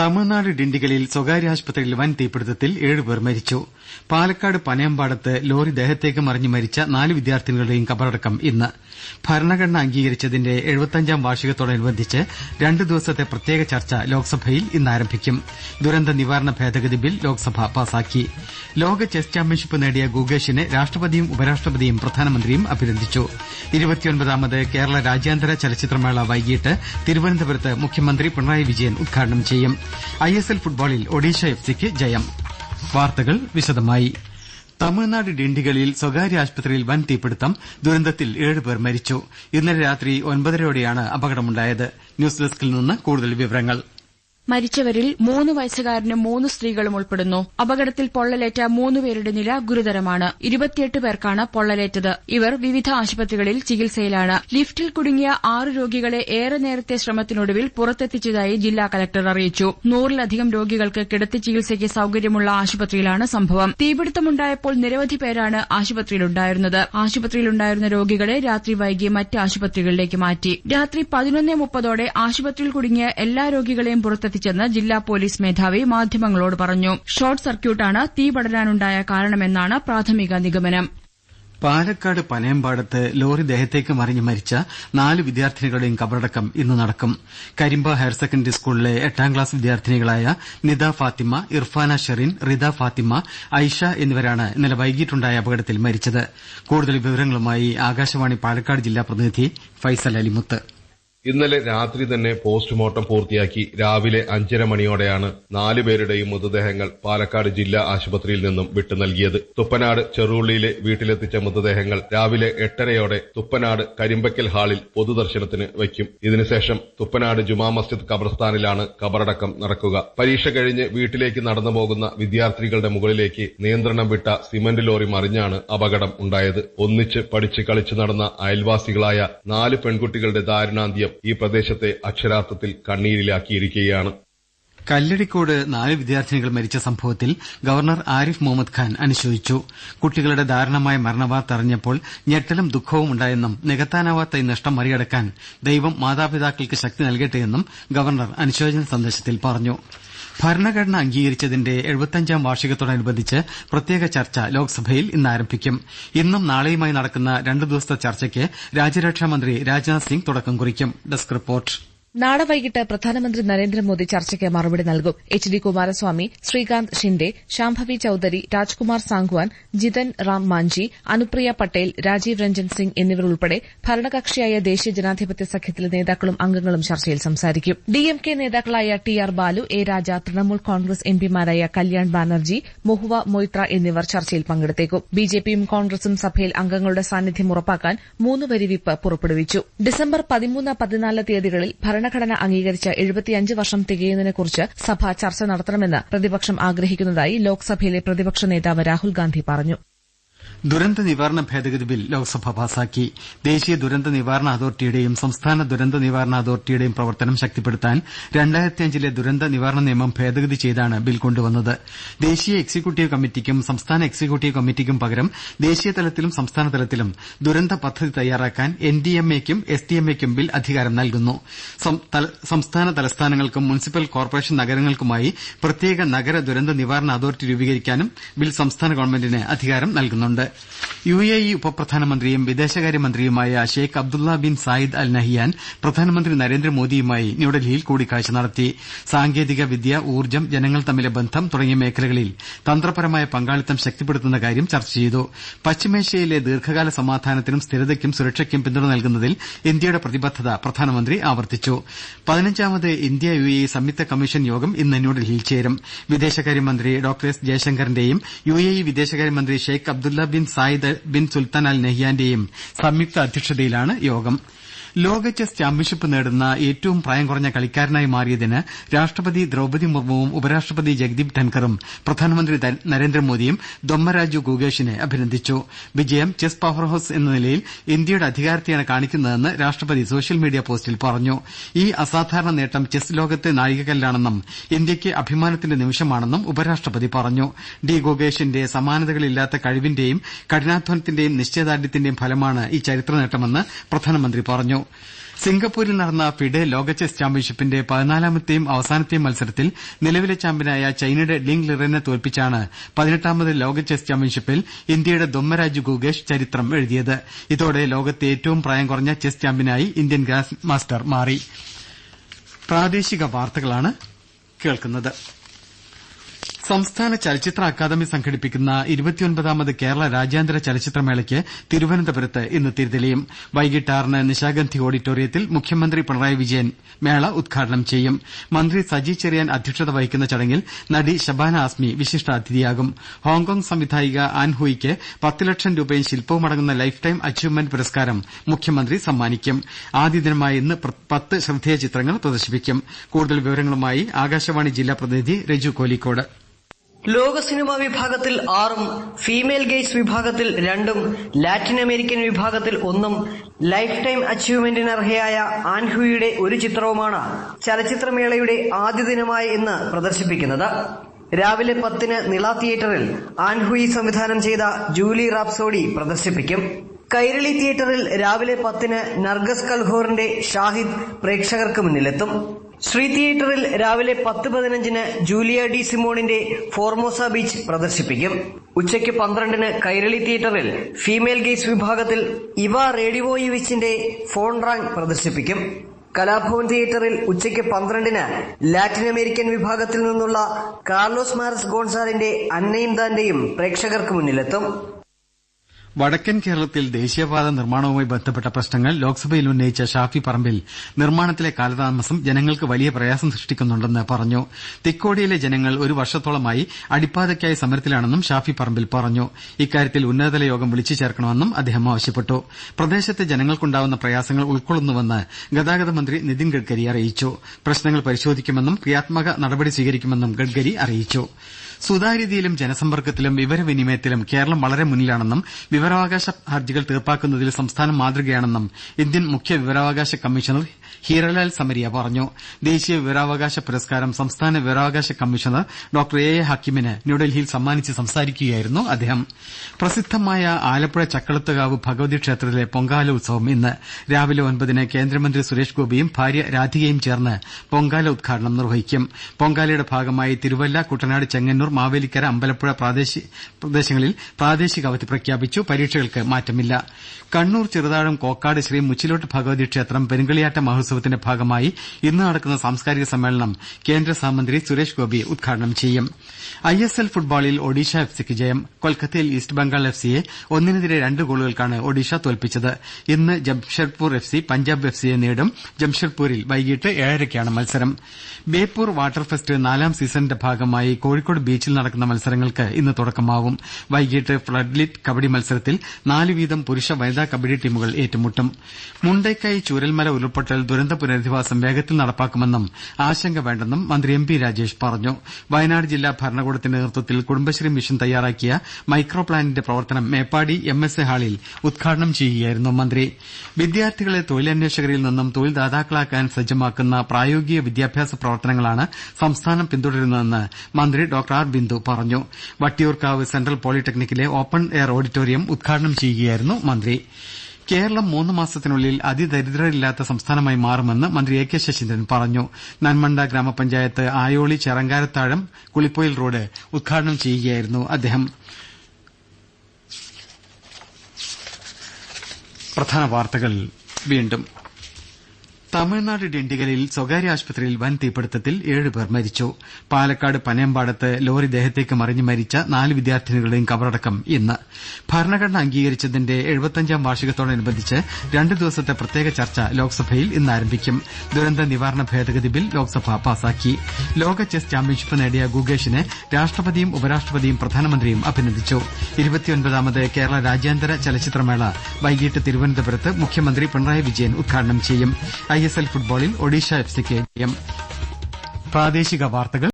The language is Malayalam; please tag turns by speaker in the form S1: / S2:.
S1: തമിഴ്നാട് ഡിണ്ടിഗലിൽ സ്വകാര്യ ആശുപത്രിയിൽ വൻ തീപിടുത്തത്തിൽ ഏഴുപേർ മരിച്ചു പാലക്കാട് പനയമ്പാടത്ത് ലോറി ദേഹത്തേക്ക് മറിഞ്ഞ് മരിച്ച നാല് വിദ്യാർത്ഥിനികളുടെയും കബറടക്കം ഇന്ന് ഭരണഘടന അംഗീകരിച്ചതിന്റെ എഴുപത്തഞ്ചാം വാർഷികത്തോടനുബന്ധിച്ച് രണ്ട് ദിവസത്തെ പ്രത്യേക ചർച്ച ലോക്സഭയിൽ ഇന്ന് ആരംഭിക്കും ദുരന്ത നിവാരണ ഭേദഗതി ബിൽ ലോക്സഭ പാസാക്കി ലോക ചെസ് ചാമ്പ്യൻഷിപ്പ് നേടിയ ഗുഗേഷിനെ രാഷ്ട്രപതിയും ഉപരാഷ്ട്രപതിയും പ്രധാനമന്ത്രിയും അഭിനന്ദിച്ചു ഇരുപത്തിയൊൻപതാമത് കേരള രാജ്യാന്തര ചലച്ചിത്രമേള വൈകിട്ട് തിരുവനന്തപുരത്ത് മുഖ്യമന്ത്രി പിണറായി വിജയൻ ഉദ്ഘാടനം ചെയ്യും ഐ എസ് എൽ ഫുട്ബോളിൽ ഒഡീഷ എഫ് സിക്ക് ജയം വാർത്തകൾ വിശദമായി തമിഴ്നാട് ഡിണ്ടിഗലിൽ സ്വകാര്യ ആശുപത്രിയിൽ വൻ തീപിടുത്തം ദുരന്തത്തിൽ ഏഴുപേർ മരിച്ചു ഇന്നലെ രാത്രി ഒൻപതരയോടെയാണ് അപകടമുണ്ടായത് ന്യൂസ് ഡെസ്കിൽ നിന്ന് കൂടുതൽ വിവരങ്ങൾ
S2: മരിച്ചവരിൽ മൂന്ന് വയസ്സുകാരനും മൂന്ന് സ്ത്രീകളും ഉൾപ്പെടുന്നു അപകടത്തിൽ പൊള്ളലേറ്റ മൂന്നുപേരുടെ നില ഗുരുതരമാണ് ഇരുപത്തിയെട്ട് പേർക്കാണ് പൊള്ളലേറ്റത് ഇവർ വിവിധ ആശുപത്രികളിൽ ചികിത്സയിലാണ് ലിഫ്റ്റിൽ കുടുങ്ങിയ ആറ് രോഗികളെ ഏറെ നേരത്തെ ശ്രമത്തിനൊടുവിൽ പുറത്തെത്തിച്ചതായി ജില്ലാ കലക്ടർ അറിയിച്ചു നൂറിലധികം രോഗികൾക്ക് കിടത്തി ചികിത്സയ്ക്ക് സൌകര്യമുള്ള ആശുപത്രിയിലാണ് സംഭവം തീപിടുത്തമുണ്ടായപ്പോൾ നിരവധി പേരാണ് ആശുപത്രിയിലുണ്ടായിരുന്നത് ആശുപത്രിയിലുണ്ടായിരുന്ന രോഗികളെ രാത്രി വൈകി മറ്റ് ആശുപത്രികളിലേക്ക് മാറ്റി രാത്രി പതിനൊന്നേ മുപ്പതോടെ ആശുപത്രിയിൽ കുടുങ്ങിയ എല്ലാ രോഗികളെയും പുറത്തെത്തി കത്തിച്ചെന്ന് ജില്ലാ പോലീസ് മേധാവി മാധ്യമങ്ങളോട് പറഞ്ഞു ഷോർട്ട് സർക്യൂട്ടാണ് തീ പടരാനുണ്ടായ കാരണമെന്നാണ് പ്രാഥമിക നിഗമനം
S1: പാലക്കാട് പനയമ്പാടത്ത് ലോറി ദേഹത്തേക്ക് മറിഞ്ഞ് മരിച്ച നാല് വിദ്യാർത്ഥിനികളുടെയും കബറടക്കം ഇന്ന് നടക്കും കരിമ്പ ഹയർ സെക്കൻഡറി സ്കൂളിലെ എട്ടാം ക്ലാസ് വിദ്യാർത്ഥിനികളായ നിത ഫാത്തിമ ഇർഫാന ഷെറിൻ റിത ഫാത്തിമ ഐഷ എന്നിവരാണ് ഇന്നലെ വൈകിട്ടുണ്ടായ അപകടത്തിൽ മരിച്ചത് കൂടുതൽ വിവരങ്ങളുമായി ആകാശവാണി പാലക്കാട് ജില്ലാ പ്രതിനിധി ഫൈസൽ അലിമുത്ത്
S3: ഇന്നലെ രാത്രി തന്നെ പോസ്റ്റ്മോർട്ടം പൂർത്തിയാക്കി രാവിലെ അഞ്ചര മണിയോടെയാണ് പേരുടെയും മൃതദേഹങ്ങൾ പാലക്കാട് ജില്ലാ ആശുപത്രിയിൽ നിന്നും വിട്ടു നൽകിയത് തുപ്പനാട് ചെറുള്ളിയിലെ വീട്ടിലെത്തിച്ച മൃതദേഹങ്ങൾ രാവിലെ എട്ടരയോടെ തുപ്പനാട് കരിമ്പക്കൽ ഹാളിൽ പൊതുദർശനത്തിന് വയ്ക്കും ഇതിനുശേഷം തുപ്പനാട് ജുമാ മസ്ജിദ് ഖബർസ്ഥാനിലാണ് ഖബറടക്കം നടക്കുക പരീക്ഷ കഴിഞ്ഞ് വീട്ടിലേക്ക് നടന്നു പോകുന്ന വിദ്യാർത്ഥികളുടെ മുകളിലേക്ക് നിയന്ത്രണം വിട്ട സിമന്റ് ലോറി മറിഞ്ഞാണ് അപകടം ഉണ്ടായത് ഒന്നിച്ച് പഠിച്ച് കളിച്ചു നടന്ന അയൽവാസികളായ നാല് പെൺകുട്ടികളുടെ ദാരുണാന്ത്യം ഈ പ്രദേശത്തെ അക്ഷരാർത്ഥത്തിൽ കണ്ണീരിലാക്കിയിരിക്കുകയാണ്
S1: കല്ലടിക്കോട് നാല് വിദ്യാർത്ഥിനികൾ മരിച്ച സംഭവത്തിൽ ഗവർണർ ആരിഫ് മുഹമ്മദ് ഖാൻ അനുശോചിച്ചു കുട്ടികളുടെ ദാരുണമായ മരണവാർത്ത അറിഞ്ഞപ്പോൾ ഞെട്ടലും ദുഃഖവും ഉണ്ടായെന്നും നികത്താനാവാത്ത ഈ നഷ്ടം മറികടക്കാൻ ദൈവം മാതാപിതാക്കൾക്ക് ശക്തി നൽകട്ടെയെന്നും ഗവർണർ അനുശോചന സന്ദേശത്തിൽ പറഞ്ഞു ഭരണഘടന അംഗീകരിച്ചതിന്റെ എഴുപത്തഞ്ചാം വാർഷികത്തോടനുബന്ധിച്ച് പ്രത്യേക ചർച്ച ലോക്സഭയിൽ ഇന്ന് ആരംഭിക്കും ഇന്നും നാളെയുമായി നടക്കുന്ന രണ്ടു ദിവസത്തെ ചർച്ചയ്ക്ക് രാജ്യരക്ഷാമന്ത്രി രാജ്നാഥ് സിംഗ് തുടക്കം കുറിക്കും
S4: നാളെ വൈകിട്ട് പ്രധാനമന്ത്രി നരേന്ദ്രമോദി ചർച്ചയ്ക്ക് മറുപടി നൽകും എച്ച് ഡി കുമാരസ്വാമി ശ്രീകാന്ത് ഷിൻഡെ ശാംഭവി ചൌധരി രാജ്കുമാർ സാംഗ്വാൻ ജിതൻ റാം മാഞ്ചി അനുപ്രിയ പട്ടേൽ രാജീവ് രഞ്ജൻ സിംഗ് എന്നിവർ ഉൾപ്പെടെ ഭരണകക്ഷിയായ ദേശീയ ജനാധിപത്യ സഖ്യത്തിലെ നേതാക്കളും അംഗങ്ങളും ചർച്ചയിൽ സംസാരിക്കും ഡിഎംകെ നേതാക്കളായ T R Baalu A Raja Trinamool Congress എംപിമാരായ കല്യാൺ ബാനർജി മൊഹുവ മൊയ്ത്ര എന്നിവർ ചർച്ചയിൽ പങ്കെടുത്തേക്കും ബിജെപിയും കോൺഗ്രസും സഭയിൽ അംഗങ്ങളുടെ സാന്നിധ്യം ഉറപ്പാക്കാൻ മൂന്നുവരി വിപ്പ് പുറപ്പെടുവിച്ചു ഡിസംബർ പതിമൂന്ന് പതിനാല് തീയതികളിൽ ഭരണ ഭരണഘടന അംഗീകരിച്ച് എഴുപത്തിയഞ്ച് വർഷം തികയുന്നതിനെക്കുറിച്ച് സഭ ചർച്ച നടത്തണമെന്ന് പ്രതിപക്ഷം ആഗ്രഹിക്കുന്നതായി ലോക്സഭയിലെ പ്രതിപക്ഷ നേതാവ് രാഹുൽ ഗാന്ധി പറഞ്ഞു
S1: ദുരന്ത നിവാരണ ഭേദഗതി ബിൽ ലോക്സഭ പാസാക്കി ദേശീയ ദുരന്ത നിവാരണ അതോറിറ്റിയുടെയും സംസ്ഥാന ദുരന്ത നിവാരണ അതോറിറ്റിയുടെയും പ്രവർത്തനം ശക്തിപ്പെടുത്താൻ രണ്ടായിരത്തിയഞ്ചിലെ ദുരന്ത നിവാരണ നിയമം ഭേദഗതി ചെയ്താണ് ബിൽ കൊണ്ടുവന്നത് ദേശീയ എക്സിക്യൂട്ടീവ് കമ്മിറ്റിക്കും സംസ്ഥാന എക്സിക്യൂട്ടീവ് കമ്മിറ്റിക്കും പകരം ദേശീയ തലത്തിലും സംസ്ഥാന തലത്തിലും ദുരന്ത പദ്ധതി തയ്യാറാക്കാൻ എൻ ഡി എം എക്കും എസ് ഡി എം എക്കും ബിൽ അധികാരം നൽകുന്നു സംസ്ഥാന തലസ്ഥാനങ്ങൾക്കും മുനിസിപ്പൽ കോർപ്പറേഷൻ നഗരങ്ങൾക്കുമായി പ്രത്യേക നഗര ദുരന്ത നിവാരണ അതോറിറ്റി രൂപീകരിക്കാനും ബിൽ സംസ്ഥാന ഗവൺമെന്റിന് അധികാരം നൽകുന്നുണ്ട് യു എ ഇ ഉപപ്രധാനമന്ത്രിയും വിദേശകാര്യമന്ത്രിയുമായ Sheikh Abdullah bin Zayed Al Nahyan പ്രധാനമന്ത്രി നരേന്ദ്രമോദിയുമായി ന്യൂഡൽഹിയിൽ കൂടിക്കാഴ്ച നടത്തി സാങ്കേതിക വിദ്യ ഊർജ്ജം ജനങ്ങൾ തമ്മിലെ ബന്ധം തുടങ്ങിയ മേഖലകളിൽ തന്ത്രപരമായ പങ്കാളിത്തം ശക്തിപ്പെടുത്തുന്ന കാര്യം ചർച്ച ചെയ്തു പശ്ചിമേഷ്യയിലെ ദീർഘകാല സമാധാനത്തിനും സ്ഥിരതയ്ക്കും സുരക്ഷയ്ക്കും പിന്തുണ നൽകുന്നതിൽ ഇന്ത്യയുടെ പ്രതിബദ്ധത പ്രധാനമന്ത്രി ആവർത്തിച്ചു പതിനഞ്ചാമത് ഇന്ത്യ യു എ ഇ സംയുക്ത കമ്മീഷൻ യോഗം ഇന്ന് ന്യൂഡൽഹിയിൽ ചേരും വിദേശകാര്യമന്ത്രി ഡോക്ടർ എസ് ജയശങ്കറിന്റെയും യു എ ഇ വിദേശകാര്യമന്ത്രി Sheikh Abdullah bin Zayed bin Sultan Al നഹിയാന്റെയും സംയുക്ത അധ്യക്ഷതയിലാണ് യോഗം ലോക ചെസ് ചാമ്പ്യൻഷിപ്പ് നേടുന്ന ഏറ്റവും പ്രായം കുറഞ്ഞ കളിക്കാരനായി മാറിയതിന് രാഷ്ട്രപതി ദ്രൌപതി മുർമുവും ഉപരാഷ്ട്രപതി ജഗദീപ് ധൻഖറും പ്രധാനമന്ത്രി നരേന്ദ്രമോദിയും ദൊമ്മരാജു ഗുഗേഷിനെ അഭിനന്ദിച്ചു വിജയം ചെസ് പവർഹൌസ് എന്ന നിലയിൽ ഇന്ത്യയുടെ അധികാരത്തെയാണ് കാണിക്കുന്നതെന്ന് രാഷ്ട്രപതി സോഷ്യൽ മീഡിയ പോസ്റ്റിൽ പറഞ്ഞു ഈ അസാധാരണ നേട്ടം ചെസ് ലോകത്തെ നാഴികകല്ലാണെന്നും ഇന്ത്യയ്ക്ക് അഭിമാനത്തിന്റെ നിമിഷമാണെന്നും ഉപരാഷ്ട്രപതി പറഞ്ഞു ഡി ഗുഗേഷിന്റെ സമാനതകളില്ലാത്ത കഴിവിന്റെയും കഠിനാധ്വാനത്തിന്റെയും നിശ്ചയദാർഢ്യത്തിന്റെയും ഫലമാണ് ഈ നേട്ടമെന്ന് പ്രധാനമന്ത്രി പറഞ്ഞു സിംഗപ്പൂരിൽ നടന്ന ഫിഡെ ലോക ചെസ് ചാമ്പ്യൻഷിപ്പിന്റെ പതിനാലാമത്തെയും അവസാനത്തെയും മത്സരത്തിൽ നിലവിലെ ചാമ്പ്യനായ ചൈനയുടെ ലിങ് ലിറനെ തോൽപ്പിച്ചാണ് പതിനെട്ടാമത് ലോക ചെസ് ചാമ്പ്യൻഷിപ്പിൽ ഇന്ത്യയുടെ ദൊമ്മരാജ് ഗുഗേഷ് ചരിത്രം എഴുതിയത് ഇതോടെ ലോകത്തെ ഏറ്റവും പ്രായം കുറഞ്ഞ ചെസ് ചാമ്പ്യനായി ഇന്ത്യൻ ഗ്രാൻഡ് മാസ്റ്റർ മാറി സംസ്ഥാന ചലച്ചിത്ര അക്കാദമി സംഘടിപ്പിക്കുന്ന ഇരുപത്തിയൊൻപതാമത് കേരള രാജ്യാന്തര ചലച്ചിത്രമേളയ്ക്ക് തിരുവനന്തപുരത്ത് ഇന്ന് തിരിതെളിയും വൈകീട്ട് ആറിന് നിശാഗന്ധി ഓഡിറ്റോറിയത്തിൽ മുഖ്യമന്ത്രി പിണറായി വിജയൻ മേള ഉദ്ഘാടനം ചെയ്യും മന്ത്രി സജി ചെറിയാൻ അധ്യക്ഷത വഹിക്കുന്ന ചടങ്ങിൽ നടി ഷബാന ആസ്മി വിശിഷ്ടാതിഥിയാകും ഹോങ്കോങ് സംവിധായിക ആൻ പത്ത് ലക്ഷം രൂപയും അടങ്ങുന്ന ലൈഫ് ടൈം അച്ചീവ്മെന്റ് പുരസ്കാരം മുഖ്യമന്ത്രി സമ്മാനിക്കും ആദ്യദിനമായ ഇന്ന് പത്ത് ശ്രദ്ധേയ ചിത്രങ്ങൾ പ്രദർശിപ്പിക്കും കൂടുതൽ വിവരങ്ങളുമായി ആകാശവാണി ജില്ലാ പ്രതിനിധി രജു കോലിക്കോട്
S5: ലോക സിനിമ വിഭാഗത്തിൽ ആറും ഫീമെയിൽ ഗെയ്സ് വിഭാഗത്തിൽ രണ്ടും ലാറ്റിൻ അമേരിക്കൻ വിഭാഗത്തിൽ ഒന്നും ലൈഫ് ടൈം അച്ചീവ്മെന്റിന് അർഹയായ ആൻഹുയുടെ ഒരു ചിത്രവുമാണ് ചലച്ചിത്രമേളയുടെ ആദ്യ ദിനമായി ഇന്ന് പ്രദർശിപ്പിക്കുന്നത് രാവിലെ പത്തിന് നിള തിയേറ്ററിൽ ആൻഹുയി സംവിധാനം ചെയ്ത ജൂലി റാപ്സോഡി പ്രദർശിപ്പിക്കും കൈരളി തിയേറ്ററിൽ രാവിലെ പത്തിന് നർഗസ് കൽഹോറിന്റെ ഷാഹിദ് പ്രേക്ഷകർക്ക് മുന്നിലെത്തും ശ്രീ തിയേറ്ററിൽ രാവിലെ പത്ത് പതിനഞ്ചിന് ജൂലിയ ഡി സിമോണിന്റെ ഫോർമോസ ബീച്ച് പ്രദർശിപ്പിക്കും ഉച്ചയ്ക്ക് പന്ത്രണ്ടിന് കൈരളി തിയേറ്ററിൽ ഫീമെയിൽ ഗെയ്സ് വിഭാഗത്തിൽ ഇവ റേഡിയോയിവിച്ചിന്റെ ഫോൺ റാങ് പ്രദർശിപ്പിക്കും കലാഭവൻ തിയേറ്ററിൽ ഉച്ചയ്ക്ക് പന്ത്രണ്ടിന് ലാറ്റിൻ അമേരിക്കൻ വിഭാഗത്തിൽ നിന്നുള്ള കാർലോസ് മാരസ് ഗോൺസാലിന്റെ അന്നയും താന്റെയും പ്രേക്ഷകർക്ക് മുന്നിലെത്തും
S1: വടക്കൻ കേരളത്തിൽ ദേശീയപാത നിർമ്മാണവുമായി ബന്ധപ്പെട്ട പ്രശ്നങ്ങൾ ലോക്സഭയിൽ ഉന്നയിച്ച ഷാഫി പറമ്പിൽ നിർമ്മാണത്തിലെ കാലതാമസം ജനങ്ങൾക്ക് വലിയ പ്രയാസം സൃഷ്ടിക്കുന്നുണ്ടെന്ന് പറഞ്ഞു തിക്കോടിയിലെ ജനങ്ങൾ ഒരു വർഷത്തോളമായി അടിപ്പാതയ്ക്കായി സമരത്തിലാണെന്നും ഷാഫി പറമ്പിൽ പറഞ്ഞു ഇക്കാര്യത്തിൽ ഉന്നതതല യോഗം വിളിച്ചു ചേർക്കണമെന്നും അദ്ദേഹം ആവശ്യപ്പെട്ടു പ്രദേശത്തെ ജനങ്ങൾക്കുണ്ടാവുന്ന പ്രയാസങ്ങൾ ഉൾക്കൊള്ളുന്നുവെന്ന് ഗതാഗത മന്ത്രി നിതിൻ ഗഡ്കരി അറിയിച്ചു പ്രശ്നങ്ങൾ പരിശോധിക്കുമെന്നും ക്രിയാത്മക നടപടി സ്വീകരിക്കുമെന്നും ഗഡ്കരി അറിയിച്ചു സുതാര്യതയിലും ജനസമ്പർക്കത്തിലും വിവരവിനിമയത്തിലും കേരളം വളരെ മുന്നിലാണെന്നും വിവരാവകാശ ഹർജികൾ തീർപ്പാക്കുന്നതിൽ സംസ്ഥാനം മാതൃകയാണെന്നും ഇന്ത്യൻ മുഖ്യ വിവരാവകാശ കമ്മീഷണർ ഹി ഹീരലാൽ സമരിയ പറഞ്ഞു ദേശീയ വിവരാവകാശ പുരസ്കാരം സംസ്ഥാന വിവരാവകാശ കമ്മീഷണർ ഡോക്ടർ എ എ ഹക്കിമിന് ന്യൂഡൽഹിയിൽ സമ്മാനിച്ച് സംസാരിക്കുകയായിരുന്നു അദ്ദേഹം പ്രസിദ്ധമായ ആലപ്പുഴ ചക്കളത്തുകാവ് ഭഗവതി ക്ഷേത്രത്തിലെ പൊങ്കാല ഉത്സവം ഇന്ന് രാവിലെ ഒൻപതിന് കേന്ദ്രമന്ത്രി സുരേഷ് ഗോപിയും ഭാര്യ രാധികയും ചേർന്ന് പൊങ്കാല ഉദ്ഘാടനം നിർവഹിക്കും പൊങ്കാലയുടെ ഭാഗമായി തിരുവല്ല കുട്ടനാട് ചെങ്ങന്നൂർ മാവേലിക്കര അമ്പലപ്പുഴ പ്രദേശങ്ങളിൽ പ്രാദേശിക അവധി പ്രഖ്യാപിച്ചു പരീക്ഷകൾക്ക് മാറ്റമില്ല കണ്ണൂർ ചെറുതാഴം കോക്കാട് ശ്രീ മുച്ചിലോട്ട് ഭഗവതി ക്ഷേത്രം പെരുങ്കളിയാട്ട മഹോത്സവം ഉത്സവത്തിന്റെ ഭാഗമായി ഇന്ന് നടക്കുന്ന സാംസ്കാരിക സമ്മേളനം കേന്ദ്ര സഹമന്ത്രി സുരേഷ് ഗോപി ഉദ്ഘാടനം ചെയ്യും ഐ എസ് എൽ ഫുട്ബോളിൽ ഒഡീഷ എഫ് സിക്ക് ജയം കൊൽക്കത്തയിൽ ഈസ്റ്റ് ബംഗാൾ എഫ് സിയെ ഒന്നിനെതിരെ രണ്ട് ഗോളുകൾക്കാണ് ഒഡീഷ തോൽപ്പിച്ചത് ഇന്ന് Jamshedpur F C Punjab F സിയെ നേരിടും ജംഷഡ്പൂരിൽ വൈകിട്ട് ഏഴരയ്ക്കാണ് മത്സരം ബേപ്പൂർ വാട്ടർ ഫെസ്റ്റ് നാലാം സീസണിന്റെ ഭാഗമായി കോഴിക്കോട് ബീച്ചിൽ നടക്കുന്ന മത്സരങ്ങൾക്ക് ഇന്ന് തുടക്കമാവും വൈകിട്ട് ഫ്ളഡ്ലിറ്റ് കബഡി മത്സരത്തിൽ വീതം പുരുഷ വനിതാ കബഡി ടീമുകൾ ഏറ്റുമുട്ടും മുണ്ടക്കൈ ചൂരൽമല ഉരുൾപൊട്ടൽ ദുരന്ത പുനരധിവാസം വേഗത്തിൽ നടപ്പാക്കുമെന്നും ആശങ്ക വേണ്ടെന്നും മന്ത്രി എം പി രാജേഷ് പറഞ്ഞു വയനാട് ജില്ലാ ഭരണകൂടത്തിന്റെ നേതൃത്വത്തിൽ കുടുംബശ്രീ മിഷൻ തയ്യാറാക്കിയ മൈക്രോ പ്ലാനിന്റെ പ്രവർത്തനം മേപ്പാടി എം എസ് എ ഹാളിൽ ഉദ്ഘാടനം ചെയ്യുകയായിരുന്നു മന്ത്രി വിദ്യാർത്ഥികളെ തൊഴിലന്വേഷകരിൽ നിന്നും തൊഴിൽദാതാക്കളാക്കാൻ സജ്ജമാക്കുന്ന പ്രായോഗിക വിദ്യാഭ്യാസ പ്രവർത്തനങ്ങളാണ് സംസ്ഥാനം പിന്തുടരുന്നതെന്ന് മന്ത്രി ഡോക്ടർ ആർ ബിന്ദു പറഞ്ഞു വട്ടിയൂർക്കാവ് സെൻട്രൽ പോളിടെക്നിക്കിലെ ഓപ്പൺ എയർ ഓഡിറ്റോറിയം ഉദ്ഘാടനം ചെയ്യുകയായിരുന്നു മന്ത്രി കേരളം മൂന്ന് മാസത്തിനുള്ളിൽ അതിദരിദ്രരില്ലാത്ത സംസ്ഥാനമായി മാറുമെന്ന് മന്ത്രി എ കെ ശശീന്ദ്രൻ പറഞ്ഞു നന്മണ്ട ഗ്രാമപഞ്ചായത്ത് ആയോളി ചെറങ്കാരത്താഴം കുളിപ്പൊയിൽ റോഡ് ഉദ്ഘാടനം ചെയ്യുകയായിരുന്നു അദ്ദേഹം വീണ്ടും തമിഴ്നാട് ഡിണ്ടിഗലിൽ സ്വകാര്യ ആശുപത്രിയിൽ വൻ തീപിടുത്തത്തിൽ ഏഴുപേർ മരിച്ചു പാലക്കാട് പനയമ്പാടത്ത് ലോറി ദേഹത്തേക്ക് മറിഞ്ഞ് മരിച്ച നാല് വിദ്യാർത്ഥിനികളുടെയും കബറടക്കം ഇന്ന് ഭരണഘടന അംഗീകരിച്ചതിന്റെ എഴുപത്തഞ്ചാം വാർഷികത്തോടനുബന്ധിച്ച് രണ്ടു ദിവസത്തെ പ്രത്യേക ചർച്ച ലോക്സഭയിൽ ഇന്ന് ആരംഭിക്കും ദുരന്ത നിവാരണ ഭേദഗതി ബിൽ ലോക്സഭ പാസാക്കി ലോക ചെസ് ചാമ്പ്യൻഷിപ്പ് നേടിയ ഗുഗേഷിനെ രാഷ്ട്രപതിയും ഉപരാഷ്ട്രപതിയും പ്രധാനമന്ത്രിയും അഭിനന്ദിച്ചു ഇരുപത്തിയൊൻപതാമത് കേരള രാജ്യാന്തര ചലച്ചിത്രമേള വൈകിട്ട് തിരുവനന്തപുരത്ത് മുഖ്യമന്ത്രി പിണറായി വിജയൻ ഉദ്ഘാടനം ചെയ്യും ഐ എസ് എൽ ഫുട്ബോളിൽ ഒഡീഷ എഫ് സിക്ക് ജയം